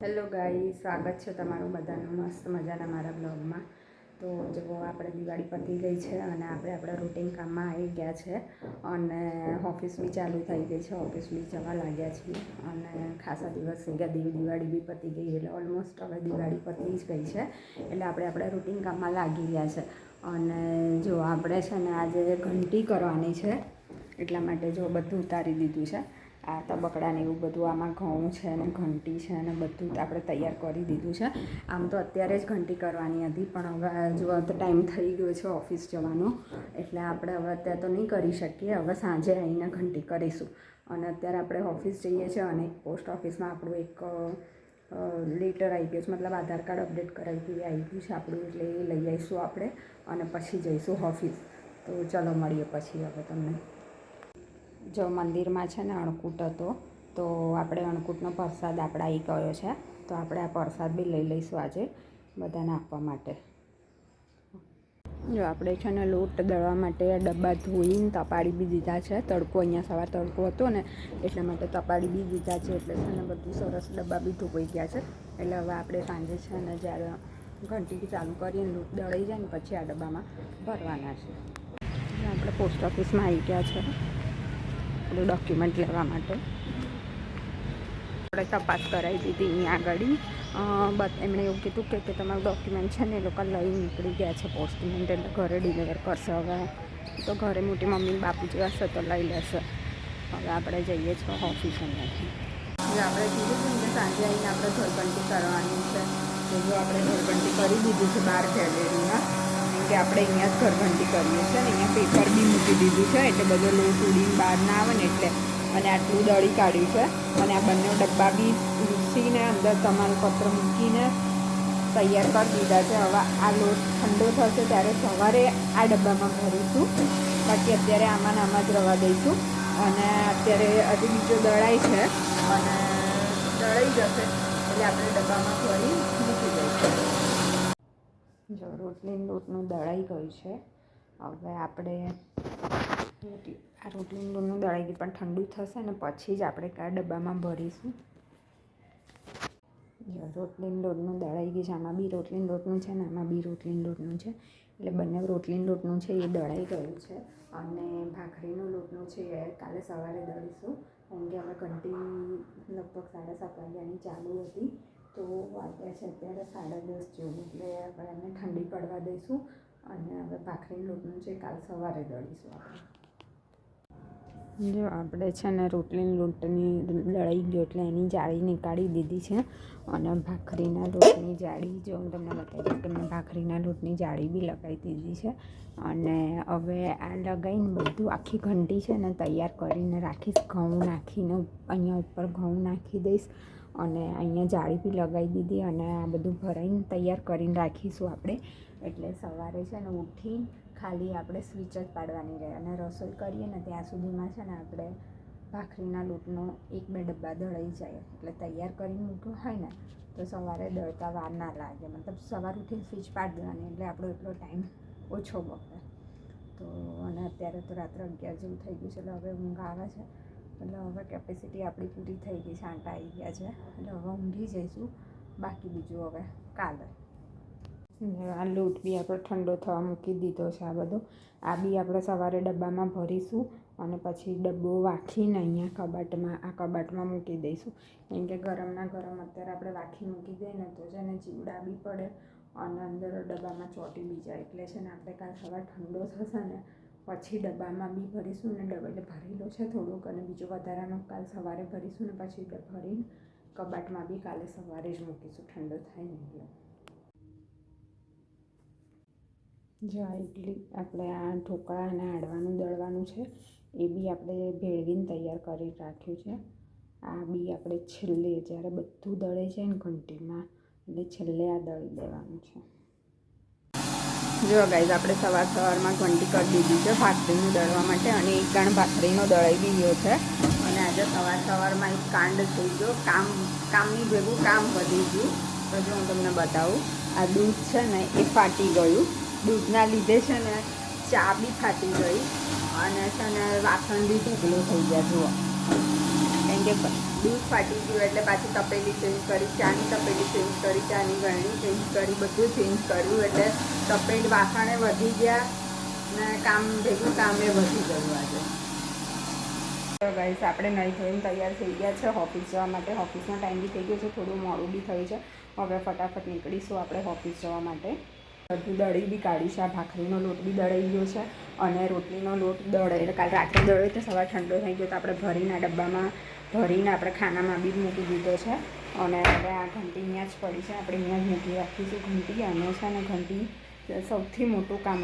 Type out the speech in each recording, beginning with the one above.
Hello ગાઈ સ્વાગત છે તમારું બધાનું મસ્ત મજાના મારા બ્લોગમાં. તો જો આપણે દિવાળી પતી ગઈ છે અને આપણે આપણા રૂટીન કામમાં આવી ગયા છે અને ઓફિસ બી ચાલુ થઈ ગઈ છે, ઓફિસ બી જવા લાગ્યા છીએ અને ખાસા દિવસ થઈ ગયા, દિવ, દિવાળી બી પતી ગઈ એટલે ઓલમોસ્ટ હવે દિવાળી પતી જ ગઈ છે એટલે આપણે આપણા રૂટીન કામમાં લાગી ગયા છે. અને જો આપણે છે ને આજે ઘંટી કરવાની છે એટલા માટે જો બધું ઉતારી દીધું છે. આ તબકડાને એવું બધું, આમાં ઘઉં છે ને ઘંટી છે ને બધું આપણે તૈયાર કરી દીધું છે. આમ તો અત્યારે જ ઘંટી કરવાની હતી, પણ હવે જો ટાઈમ થઈ ગયો છે ઓફિસ જવાનો, એટલે આપણે હવે અત્યારે તો નહીં કરી શકીએ, હવે સાંજે આવીને ઘંટી કરીશું. અને અત્યારે આપણે ઓફિસ જઈએ છીએ અને પોસ્ટ ઓફિસમાં આપણું એક લેટર આવી ગયું છે, મતલબ આધાર કાર્ડ અપડેટ કરાવી આવી ગયું છે આપણું, એટલે એ લઈ આવીશું આપણે અને પછી જઈશું ઓફિસ. તો ચલો મળીએ પછી હવે તમને. જો મંદિરમાં છે ને અણકૂટ હતો, તો આપણે અણકૂટનો પ્રસાદ આપણા આવી ગયો છે, તો આપણે આ પ્રસાદ બી લઈ લઈશું આજે બધાને આપવા માટે. જો આપણે છે ને લોટ દળવા માટે ડબ્બા ધોઈને તપાડી બી દીધા છે, તડકો અહીંયા સવાર તડકો હતો ને, એટલા માટે તપાડી બી દીધા છે, એટલે છે ને બધું સરસ ડબ્બા બી ધોવાઈ ગયા છે. એટલે હવે આપણે સાંજે છે ને જ્યારે ઘંટી ચાલુ કરીને લોટ દળાઈ જાય ને પછી આ ડબ્બામાં ભરવાના છે. આપણે પોસ્ટ ઓફિસમાં આવી ગયા છે. આપણું ડોક્યુમેન્ટ લેવા માટે. આપણે તપાસ કરાવી દીધી અહીંયા આગળ. બટ એમણે એવું કીધું કે કે તમારું ડોક્યુમેન્ટ છે ને એ લોકો લઈ નીકળી ગયા છે પોસ્ટમેન્ટ એટલે ઘરે ડિલિવર કરશે હવે. તો ઘરે મોટી મમ્મી બાપુ જેવા હશે તો લઈ લેશે. હવે આપણે જઈએ છીએ ઓફિસ અહીંયાથી આપણે કીધું હતું કે સાંજે આવીને આપણે ઘરઘંટી કરવાની છે. તો જો આપણે ઘરબંધી કરી દીધું છે બાર ગેલેરીમાં કે આપણે અહીંયા જ ઘરઘંટી કરીએ છીએ ને, અહીંયા પેપર બી મૂકી દીધું છે, એટલે બધો લોટ ઉડીને બહાર ના આવે ને એટલે. અને આટલું દળી કાઢ્યું છે. અને આ બંને ડબ્બા બી લૂસીને અંદર તમાલપત્ર મૂકીને તૈયાર કરી દીધા છે. હવે આ લોટ ઠંડો થશે ત્યારે સવારે આ ડબ્બામાં ભરીશું. બાકી અત્યારે આમાં નામાં જ રવા દઈશું. અને અત્યારે હજી બીજો દળાઈ છે. અને દળાઈ જશે એટલે આપણે ડબ્બામાં ભરી મૂકી દઈશું. જો રોટલી લોટનું દળાઈ ગયું છે. હવે આપણે આ રોટલીન લોટનું દળાઈ ગયું પણ ઠંડુ થશે ને પછી જ આપણે કયા ડબ્બામાં ભરીશું. જો રોટલીન લોટનું દળાઈ ગયું છે. આમાં બી રોટલીન લોટનું છે ને આમાં બી રોટલીન લોટનું છે. એટલે બંને રોટલીન લોટનું છે એ દળાઈ ગયું છે. અને ભાખરીનું લોટનું છે એ કાલે સવારે દળીશું. કારણ કે હવે ઘંટી લગભગ સાડા સાત વાગ્યાની ચાલુ હતી. તો વાગ્યા છે અત્યારે, સાડા દસ જેવું. એટલે આપણે એને ઠંડી પડવા દઈશું અને હવે ભાખરી લોટનું છે કાલ સવારે દળીશું આપણે. જો આપણે છે ને રોટલીની લોટની દળાઈ ગયો એટલે એની જાળી નીકાળી દીધી છે અને ભાખરીના લોટની જાળી, જો હું તમને બતાવી દઉં મેં ભાખરીના લોટની જાળી બી લગાવી દીધી છે અને હવે આ લગાવીને બધું આખી ઘંટી છે ને તૈયાર કરીને રાખીશ, ઘઉં નાખીને, અહીંયા ઉપર ઘઉં નાખી દઈશ અને અહીંયા જાળી બી લગાવી દીધી અને આ બધું ભરાઈને તૈયાર કરીને રાખીશું આપણે. એટલે સવારે છે ને ઉઠી ખાલી આપણે સ્વિચ જ પાડવાની રહે અને રસોઈ કરીએ ને ત્યાં સુધીમાં છે ને આપણે ભાખરીના લોટનો એક બે ડબ્બા દળાઈ જાય. એટલે તૈયાર કરીને મૂક્યો હોય ને, તો સવારે દળતા વાર ના લાગે. મતલબ સવાર ઉઠીને સ્વિચ પાડી દેવાની, એટલે આપણો એટલો ટાઈમ ઓછો બગડે. તો અને અત્યારે તો રાત્રે અગિયાર જેવું થઈ ગયું છે, એટલે હવે ઊંઘ આવે છે. એટલે હવે કેપેસિટી આપણી પૂરી થઈ ગઈ છાંટા આવી ગયા છે. એટલે હવે ઊંઘી જઈશું. બાકી બીજું હવે કાલે. આ લોટ બી આપણે ઠંડો થવા મૂકી દીધો છે આ બધો. આ બી આપણે સવારે ડબ્બામાં ભરીશું અને પછી ડબ્બો વાખીને અહીંયા કબાટમાં, આ કબાટમાં મૂકી દઈશું. કેમ કે ગરમના ગરમ અત્યારે આપણે વાખી મૂકી દઈએ ને તો છે ને ચીવડા બી પડે અને અંદર ડબ્બામાં ચોંટી બી જાય. એટલે છે ને આપણે કાલ સવાર ઠંડો થશે ને પછી ડબ્બામાં બી ભરીશું ને ડબ્બા એટલે ભરેલો છે થોડુંક અને બીજો વધારાનો કાલ સવારે ભરીશું ને પછી ભરીને કબાટમાં બી કાલે સવારે જ મૂકીશું, ઠંડો થાય ને એટલે. જો આ ઇડલી આપણે આ ઢોકળા અને આડવાનું દળવાનું છે, એ બી આપણે ભેળવીને તૈયાર કરી રાખ્યું છે. આ બી આપણે છેલ્લે જ્યારે બધું દળે છે ને ઘંટીમાં, એટલે છેલ્લે આ દળી દેવાનું છે. જો ગાઈઝ આપણે સવાર સવારમાં ઘંટી કરી દીધી છે ભાખરીનું દળવા માટે અને એક ગાણ ભાખરીનો દળાઈ બી ગયો છે. અને આજે સવાર સવારમાં એક કાંડ થઈ ગયો. કામ, કામની ભેગું કામ વધી ગયું. તો જો હું તમને બતાવું, આ દૂધ છે ને, એ ફાટી ગયું. દૂધના લીધે છે ને, ચા બી ફાટી ગઈ. અને છે ને, વાસણ બી ઢગલો થઈ ગયા, જુઓ. કેમ દૂધ ફાટી ગયું એટલે પાછી તપેલી ચેન્જ કરી ચાની તપેલી ચેન્જ કરી ચાની ગળણી ચેન્જ કરી બધું ચેન્જ કર્યું એટલે તપેલી વાસણે વધી ગયા ને કામ ભેગું કામે વધી ગયું આજે. તો ગાઈસ આપણે નહીં થઈને તૈયાર થઈ ગયા છે ઓફિસ જવા માટે. ઓફિસનો ટાઈમ બી થઈ ગયો છે થોડું મોડું બી થયું છે. હવે ફટાફટ નીકળીશું આપણે ઓફિસ જવા માટે. બધું દળી બી કાઢી છે આ ભાખરીનો લોટ બી દળાઈ ગયો છે અને રોટલીનો લોટ દળે. એટલે કાલ રાત્રે દળ્યો તો સવાર ઠંડો થઈ ગયો તો આપણે ભરીને ડબ્બામાં ભરીને આપણે ખાનામાં બી મૂકી દીધો છે. અને હવે આ ઘંટી અહીંયા જ પડી છે. આપણે અહીંયા જ મૂકી રાખીશું ઘંટી. અને છે ને ઘંટી સૌથી મોટું કામ.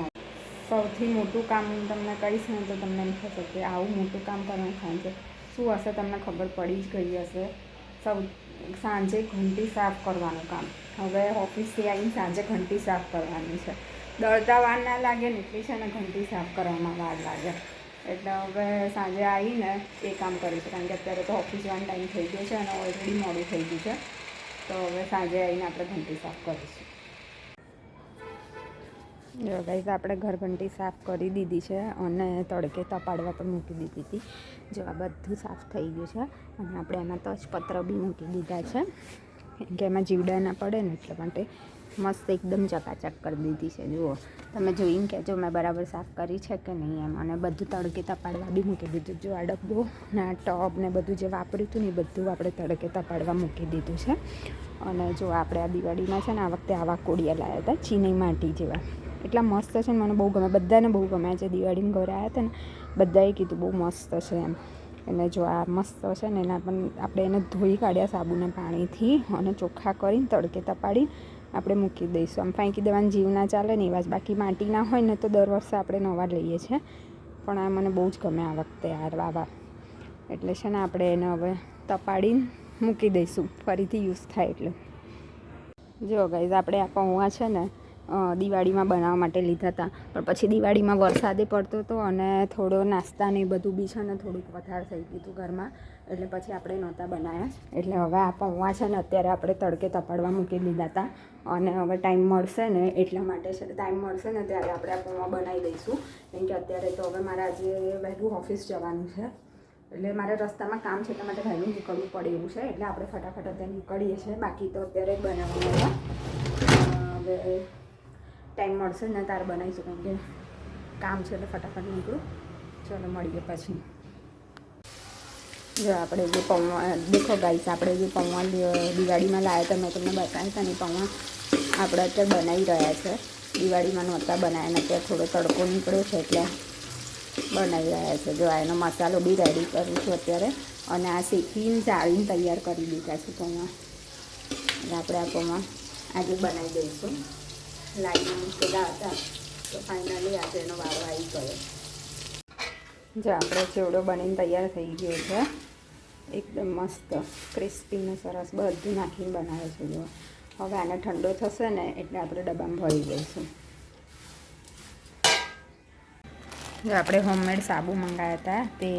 સૌથી મોટું કામ હું તમને કહીશ ને તો તમને એમ થશે કે આવું મોટું કામ કરવાનું છે શું હશે તમને ખબર પડી જ ગઈ હશે. સૌ સાંજે ઘંટી સાફ કરવાનું કામ. હવે ઓફિસથી આવીને સાંજે ઘંટી સાફ કરવાની છે. દળતા વાર ના લાગે ને એટલી છે ને ઘંટી સાફ કરવામાં વાર લાગે. એટલે હવે સાંજે આવીને એ કામ કરીશું કારણ કે અત્યારે તો ઓફિસ જવાનો ટાઈમ થઈ ગયો છે અને ઓલરેડી મોડું થઈ ગયું છે. તો હવે સાંજે આવીને આપણે ઘંટી સાફ કરીશું. જો ગાઈઝ આપણે ઘર ઘંટી સાફ કરી દીધી છે અને તડકે તપાડવા પણ મૂકી દીધી હતી. જો આ બધું સાફ થઈ ગયું છે અને આપણે એમાં તજપત્ર બી મૂકી દીધા છે. કેમ કે એમાં જીવડા ના પડે ને એટલા માટે મસ્ત એકદમ ચકાચક કરી દીધી છે. જુઓ, તમે જોઈને કહેજો મેં બરાબર સાફ કરી છે કે નહીં એમ. અને બધું તડકે તપાડવા બી મૂકી દીધું. જો આ ડબ્બો, ને આ ટબ, ને બધું જે વાપર્યું હતું ને એ બધું આપણે તડકે તપાડવા મૂકી દીધું છે. અને જો આપણે આ દિવાળીમાં છે ને, આ વખતે આવા કોડિયા લાવ્યા હતા, ચીની માટી જેવા. એટલા મસ્ત છે ને, મને બહુ ગમે. બધાને બહુ ગમે. છે દિવાળીમાં ઘરે આવ્યા હતા ને, બધાએ કીધું બહુ મસ્ત છે એમ. એટલે જો આ મસ્ત છે ને, એના પણ આપણે એને ધોઈ કાઢ્યા સાબુના પાણીથી અને ચોખ્ખા કરીને તડકે તપાડી આપણે મૂકી દઈશું. આમ ફાંકી દેવાની જીવ ના ચાલે ને એવા જ. બાકી માટીના હોય ને તો દર વર્ષે આપણે નવા લઈએ છીએ. પણ આ મને બહુ જ ગમે આ વખતે આ વાવા. એટલે છે ને આપણે એને હવે તપાડીને મૂકી દઈશું. ફરીથી યુઝ થાય એટલે. જો ગાઈઝ આપણે આ પૌવા છે ને દિવાળીમાં બનાવવા માટે લીધા હતા. પણ પછી દિવાળીમાં વરસાદે પડતો હતો અને થોડો નાસ્તા ને બધું બી છે ને થોડુંક વધારે થઈ ગયું હતું ઘરમાં. એટલે પછી આપણે નહોતા બનાવ્યા એટલે હવે આ પૌવા છે ને અત્યારે આપણે તડકે તપાડવા મૂકી દીધા હતા. અને હવે ટાઈમ મળશે ને એટલા માટે છે. ટાઈમ મળશે ને ત્યારે આપણે આ પૌવા બનાવી દઈશું. કેમ કે અત્યારે તો હવે મારે આજે વહેલું ઓફિસ જવાનું છે. એટલે મારે રસ્તામાં કામ છે એટલા માટે વહેલું નીકળવું પડે એવું છે. એટલે આપણે ફટાફટ અત્યારે નીકળીએ છીએ. બાકી તો અત્યારે જ બનાવવાનું હવે ટાઈમ મળશે ને તારે બનાવીશું કારણ કે કામ છે એટલે ફટાફટ નીકળું. ચલો, મળીએ પછી. જો આપણે જે પૌવા, દેખો ગાઈસ, આપણે જે પૌવા દિવાળીમાં લાવ્યા હતા, મેં તમને બતાવ્યા હતા ને પૌવા આપણે અત્યારે બનાવી રહ્યા છે. દિવાળીમાં નહોતા બનાવ્યા ને અત્યારે થોડો તડકો નીકળ્યો છે એટલે બનાવી રહ્યા છે. જો એનો મસાલો બી રેડી કરું છું અત્યારે. અને આ શેકીને ચાળીને તૈયાર કરી દીધા છે પૌવા. એટલે આપણે આ પૌવા આજે બનાવી દઈશું. લાઈનમાં મૂકેલા હતા તો ફાઇનલી આજે વારો આવી ગયો. જો આપણે ચેવડો બનીને તૈયાર થઈ ગયો છે. એકદમ મસ્ત ક્રિસ્પીને સરસ બધું નાખીને બનાવે છે જો. હવે આને ઠંડો થશે ને એટલે આપણે ડબ્બામાં ભરી દઈશું. જો આપણે હોમમેડ સાબુ મંગાવ્યા હતા, તે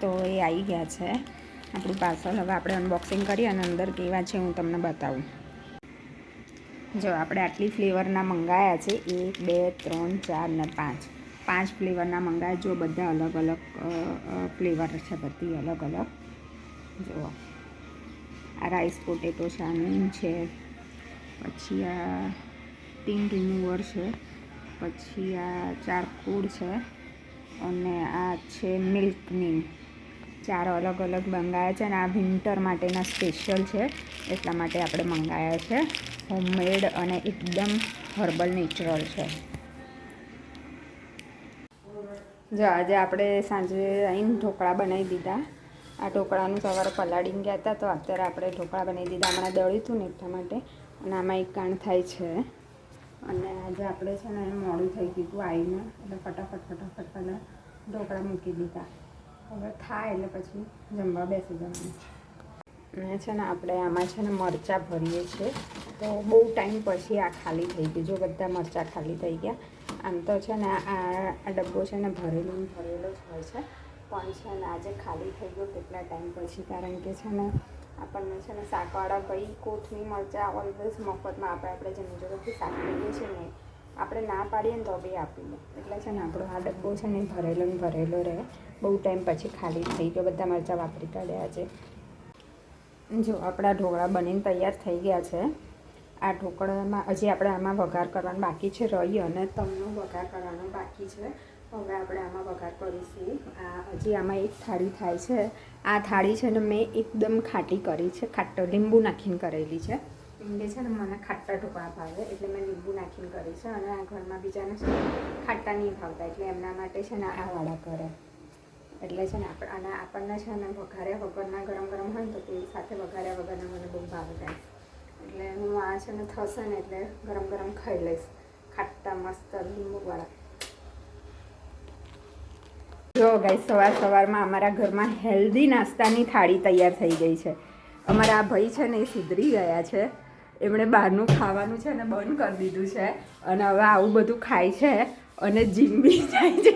તો એ આવી ગયા છે. આપણું પાર્સલ હવે આપણે અનબોક્સિંગ કરીએ અને અંદર કેવા છે હું તમને બતાવું. જો આપણે આટલી ફ્લેવરના મંગાવ્યા છે, એક, બે, ત્રણ, ચાર ને પાંચ. પાંચ ફ્લેવરના મંગાવ્યા જો બધા અલગ અલગ ફ્લેવર છે, બધી અલગ અલગ. જુઓ. આ રાઈસ પોટેટો ચામીન છે. પછી આ ટીન રિમૂવર છે. પછી આ ચારકોડ છે. અને આ છે મિલ્ક મિલ્કની ચાર અલગ અલગ મંગાવ્યા છે અને આ વિન્ટર માટેના સ્પેશિયલ છે, એટલા માટે આપણે મંગાવ્યા છે. હોમમેડ અને એકદમ હર્બલ નેચરલ છે. જો આજે આપણે સાંજે આવીને ઢોકળા બનાવી દીધા. આ ઢોકળાનું સવારે પલાળીને ગયા હતા, તો અત્યારે આપણે ઢોકળા બનાવી દીધા. હમણાં દળ્યું હતું ને એટલા માટે. અને આમાં એક કાણ થાય છે. અને આજે આપણે છે ને મોડું થઈ ગયું હતું આવીને. એટલે ફટાફટ ફટાફટ પહેલાં ઢોકળા મૂકી દીધા. હવે થાય એટલે પછી જમવા બેસી જવાનું અને છે ને આપણે આમાં છે ને મરચાં ભરીએ છીએ. તો બહુ ટાઈમ પછી આ ખાલી થઈ ગયું. જો બધા મરચાં ખાલી થઈ ગયા. આમ તો છે ને આ ડબ્બો છે ને ભરેલો ભરેલો જ હોય છે. પણ છે ને આજે ખાલી થઈ ગયો કેટલા ટાઈમ પછી? કારણ કે છે ને આપણને છે ને શાકવાળા ભાઈ કોથમી મરચાં ઓલવેઝ મફતમાં આપણે આપણે જેની જોડેથી શાક લઈએ છીએ ને આપણે ના પાડીએ ને તો બી આપી દે. એટલે છે ને આપણો આ ડબ્બો છે ને ભરેલો ને ભરેલો રહે. બહુ ટાઈમ પછી ખાલી થઈ ગયો. બધા મરચાં વાપરી કાઢ્યા છે. જો, આપણા ઢોકળા બનીને તૈયાર થઈ ગયા છે. આ ઢોકળામાં હજી આપણે આમાં વઘાર કરવાનો બાકી છે. રહી અને તમનો વઘાર કરવાનો બાકી છે. હવે આપણે આમાં વઘાર કરીશું. આ હજી આમાં એક થાળી થાય છે. આ થાળી છે ને મેં એકદમ ખાટી કરી છે. ખાટો લીંબુ નાખીને કરેલી છે. કે છે ને મને ખાટા ઢોકળા ભાવે એટલે મેં લીંબુ નાખીને કરી છે અને આ ઘરમાં બીજાને છે ખાટા નહીં ભાવતા એટલે એમના માટે છે ને આ વાળા કરે. એટલે છે ને આપણે, અને આપણને છે ને વઘાર્યા વગરના ગરમ ગરમ હોય ને તો તેલ સાથે વઘાર્યા વગરના મને બહુ ભાવે એટલે હું આ છે ને થશે ને એટલે ગરમ ગરમ ખાઈ લઈશ. ખાટા મસ્ત લીંબુવાળા જો ગાઈ સવાર સવારમાં અમારા ઘરમાં હેલ્ધી નાસ્તાની થાળી તૈયાર થઈ ગઈ છે. અમારા આ ભાઈ છે ને એ સુધરી ગયા છે. એમણે બહારનું ખાવાનું છે ને બંધ કરી દીધું છે. અને હવે આવું બધું ખાય છે અને જીમ બી જાય છે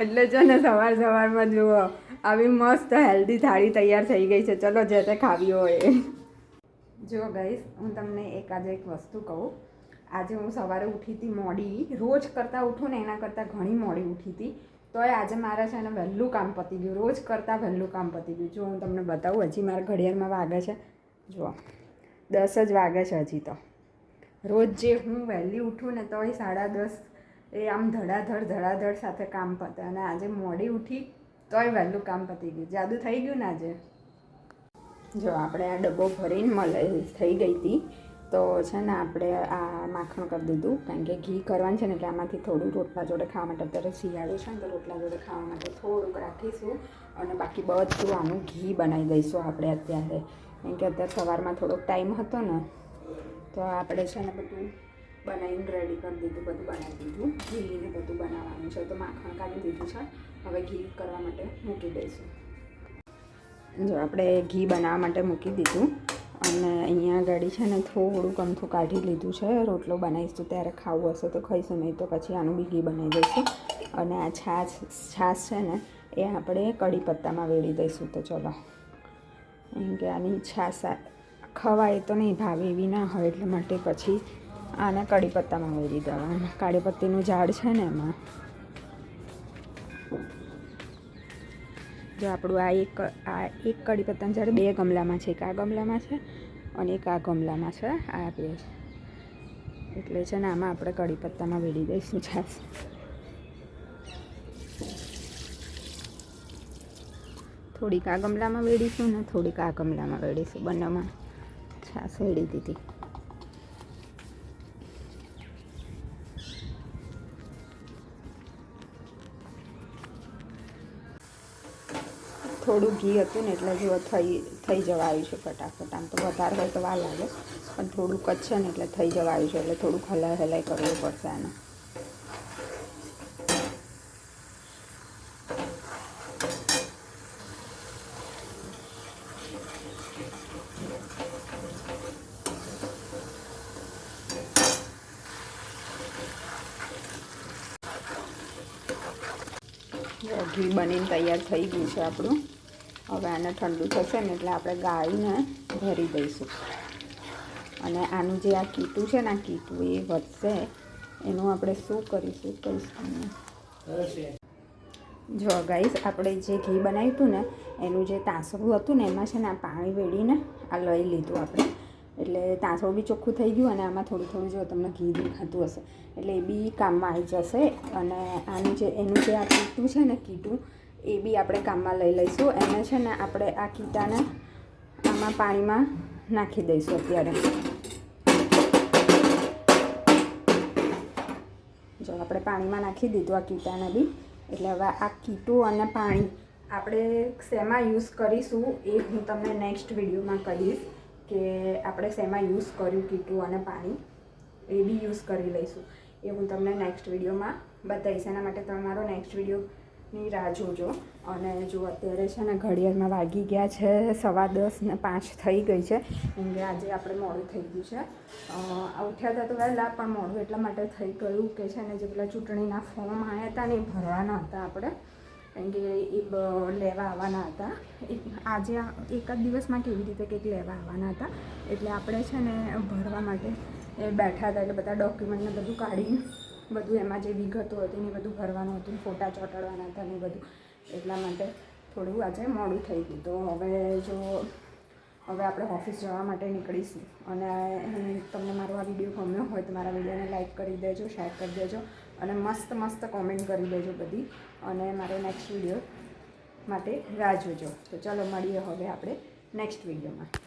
એટલે છે ને સવાર સવારમાં જુઓ, આવી મસ્ત હેલ્ધી થાળી તૈયાર થઈ ગઈ છે. ચલો જે તે ખાવી હોય. જો ગાઈસ હું તમને એક આજે એક વસ્તુ કહું. આજે હું સવારે ઉઠી હતી મોડી. રોજ કરતાં ઉઠું ને એના કરતાં ઘણી મોડી ઉઠી હતી. તોય આજે મારે છે ને વહેલું કામ પતી ગયું, રોજ કરતાં વહેલું કામ પતી ગયું. જો હું તમને બતાવું, હજી મારા ઘડિયાળમાં વાગે છે. જુઓ, દસ જ વાગે છે હજી તો. રોજ જે હું વહેલી ઉઠું ને તોય સાડા દસ એ આમ ધડાધડ ધડાધડ સાથે કામ પતે. અને આજે મોડી ઉઠી તોય વહેલું કામ પતી ગયું. જાદુ થઈ ગયું ને આજે? જો, આપણે આ ડબ્બો ભરીને મળે થઈ ગઈ હતી. તો છે ને આપણે આ માખણ કરી દીધું, કારણ કે ઘી કરવાનું છે ને એટલે આમાંથી થોડું રોટલા જોડે ખાવા માટે અત્યારે શિયાળો છે ને તો રોટલા જોડે ખાવા માટે થોડુંક રાખીશું અને બાકી બધું આનું ઘી બનાવી દઈશું આપણે અત્યારે. કારણ કે અત્યારે સવારમાં થોડોક ટાઈમ હતો ને, તો આપણે છે ને બધું બનાવીને રેડી કરી દીધું, બધું બનાવી દીધું. ઘીને બધું બનાવવાનું છે, તો માખણ કાઢી દીધું છે. હવે ઘી કરવા માટે મૂકી દઈશું. જો આપણે ઘી બનાવવા માટે મૂકી દીધું. અને અહીંયા આગળ છે ને થોડુંક અમથું કાઢી લીધું છે. રોટલો બનાવીશું ત્યારે ખાવું હશે તો ખાઈશું, નહીં તો પછી આનું બી ઘી બનાવી દઈશું. અને આ છાશ છાશ છે ને, એ આપણે કઢી પત્તામાં વેળી દઈશું તો ચલો. એમ કે આની છાશ ખવાય તો નહીં, ભાવે એવી ના હોય એટલે માટે પછી આને કઢી પત્તામાં વેળી દેવાનું. કાળી પત્તીનું ઝાડ છે ને એમાં. જો આપણું આ એક આ એક કડી પત્તાનું ઝાડ બે ગમલામાં છે, એક આ ગમલામાં છે અને એક આ ગમલામાં છે, આ આપણે એટલે છે ને આમાં આપણે કડી પત્તામાં વેડી દઈશું છાશ થોડીક આ ગમલામાં વેડીશું ને થોડીક આ ગમલામાં વેડીશું, બંનેમાં. છાશ વેડી દીધી. થોડું ઘી હતું ને એટલે જો થઈ થઈ જવા આવ્યું છે ફટાફટ. આમ તો વધારે હોય તો વાર લાગે, પણ થોડુંક જ છે ને એટલે થઈ જવા આવ્યું છે એટલે થોડુંક હલાય હલાય કરવું પડશે આને. ઘી બનીને તૈયાર થઈ ગયું છે આપણું. હવે આને ઠંડુ થશે ને એટલે આપણે ગાળીને ભરી દઈશું. અને આનું જે આ કીટું છે ને, આ કીટું એ વધશે. એનું આપણે શું કરીશું કહીશું જો ગાઈસ, આપણે જે ઘી બનાવ્યું હતું ને, એનું જે તાંસળું હતું ને, એમાં છે ને આ પાણી વેડીને આ લઈ લીધું આપણે. એટલે તાંસળું બી ચોખ્ખું થઈ ગયું અને આમાં થોડું થોડું જો તમને ઘી દેખાતું હશે. એટલે એ બી કામમાં આવી જશે. અને આનું જે, એનું જે આ કીટું છે ને, કીટું એ બી આપણે કામમાં લઈ લઈશું. એને છે ને આપણે આ કીટાને આમાં પાણીમાં નાખી દઈશું અત્યારે. જો આપણે પાણીમાં નાખી દીધું આ કીટાને બી. એટલે હવે આ કીટું અને પાણી આપણે શેમાં યુઝ કરીશું એ હું તમને નેક્સ્ટ વિડીયોમાં કહીશ કે આપણે શેમાં યુઝ કર્યું કીટું અને પાણી એ બી યુઝ કરી લઈશું. એ હું તમને નેક્સ્ટ વિડીયોમાં બતાવીશ. એના માટે તમારો નેક્સ્ટ નેક્સ્ટ વિડીયોની રાહ જોજો. અને જો અત્યારે છે ને ઘડિયાળમાં વાગી ગયા છે સવા દસ ને પાંચ થઈ ગઈ છે. કેમ કે આજે આપણે મોડું થઈ ગયું છે. ઉઠ્યા હતા તો વહેલા, પણ મોડું એટલા માટે થઈ ગયું કે છે ને જે પેલા ચૂંટણીના ફોર્મ આવ્યા હતા ને એ ભરવાના હતા આપણે. કારણ કે એ લેવા આવવાના હતા. એક, આજે એક જ દિવસમાં કેવી રીતે કંઈક લેવા આવવાના હતા. એટલે આપણે છે ને ભરવા માટે એ બેઠા હતા એટલે બધા ડોક્યુમેન્ટને બધું કાઢી બધું એમાં જે વિગતો હતી ને બધું ભરવાનું હતું, ફોટા ચોંટાડવાના હતા ને બધું. એટલા માટે થોડું આજે મોડું થઈ ગયું. તો હવે જો, હવે આપણે ઓફિસ જવા માટે નીકળીશું. અને તમને મારો આ વીડિયો ગમ્યો હોય તો મારા વિડીયોને લાઇક કરી દેજો, શેર કરી દેજો અને મસ્ત મસ્ત કોમેન્ટ કરી દેજો બધી. અને મારો નેક્સ્ટ વીડિયો માટે રાહ જોજો. તો ચાલો મળીએ હવે આપણે નેક્સ્ટ વિડીયોમાં.